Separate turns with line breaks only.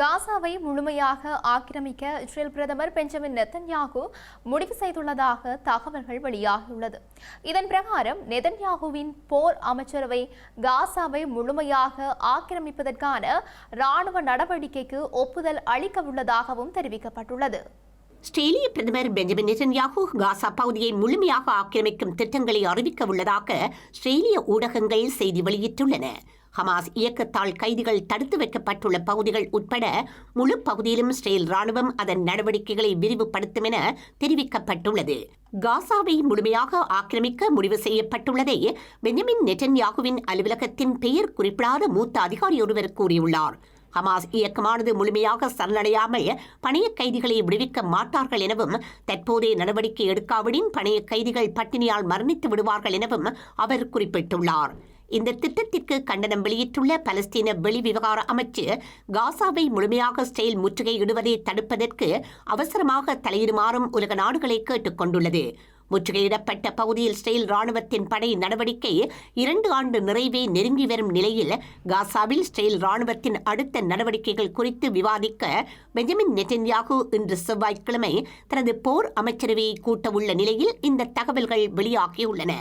காசாவை முழுமையாக ஆக்கிரமிக்க இஸ்ரேல் பிரதமர் பெஞ்சமின் நெத்தன்யாகு முடிவு செய்துள்ளதாக தகவல்கள் வெளியாகியுள்ளது. இதன் பிரகாரம் நெதன்யாகுவின் போர் அமைச்சரவை காசாவை முழுமையாக ஆக்கிரமிப்பதற்கான ராணுவ நடவடிக்கைக்கு ஒப்புதல் அளிக்க உள்ளதாகவும் தெரிவிக்கப்பட்டுள்ளது.
ஆஸ்திரேலிய பிரதமர் பெஞ்சமின் நெதன்யாகு காசா பகுதியை முழுமையாக ஆக்கிரமிக்கும் திட்டங்களை அறிவிக்க உள்ளதாக ஆஸ்திரேலிய ஊடகங்கள் செய்தி வெளியிட்டுள்ளன. ஹமாஸ் இயக்கத்தால் கைதிகள் தடுத்து வைக்கப்பட்டுள்ள பகுதிகள் உட்பட முழு பகுதியிலும் இஸ்ரேல் ராணுவம் அதன் நடவடிக்கைகளை விரிவுபடுத்தும் என தெரிவிக்கப்பட்டுள்ளது. காசாவை முழுமையாக ஆக்கிரமிக்க முடிவு செய்யப்பட்டுள்ளதை பெஞ்சமின் நெட்டன்யாகுவின் அலுவலகத்தின் பெயர் குறிப்பிடாத மூத்த அதிகாரி ஒருவர் கூறியுள்ளார். ஹமாஸ் இயக்கமானது முழுமையாக சரணடையாமல் பணைய கைதிகளை விடுவிக்க மாட்டார்கள் எனவும் தற்போதைய நடவடிக்கை எடுக்காவிடின் பணைய கைதிகள் பட்டினியால் மரணித்து விடுவார்கள் எனவும் அவர் குறிப்பிட்டுள்ளார். இந்த திட்டத்திற்கு கண்டனம் வெளியிட்டுள்ள பலஸ்தீன வெளிவிவகார அமைச்சு காசாவை முழுமையாக ஸ்டெயில் முற்றுகையிடுவதை தடுப்பதற்கு அவசரமாக தலையிடுமாறும் உலக நாடுகளை கேட்டுக் கொண்டுள்ளது. முற்றுகையிடப்பட்ட பகுதியில் ஸ்டெயில் ராணுவத்தின் படை நடவடிக்கை இரண்டு ஆண்டு நிறைவே நெருங்கி வரும் நிலையில் காசாவில் ஸ்டெயில் ராணுவத்தின் அடுத்த நடவடிக்கைகள் குறித்து விவாதிக்க பெஞ்சமின் நெட்டன்யாகு இன்று செவ்வாய்க்கிழமை தனது போர் அமைச்சரவையை கூட்டவுள்ள நிலையில் இந்த தகவல்கள் வெளியாகியுள்ளன.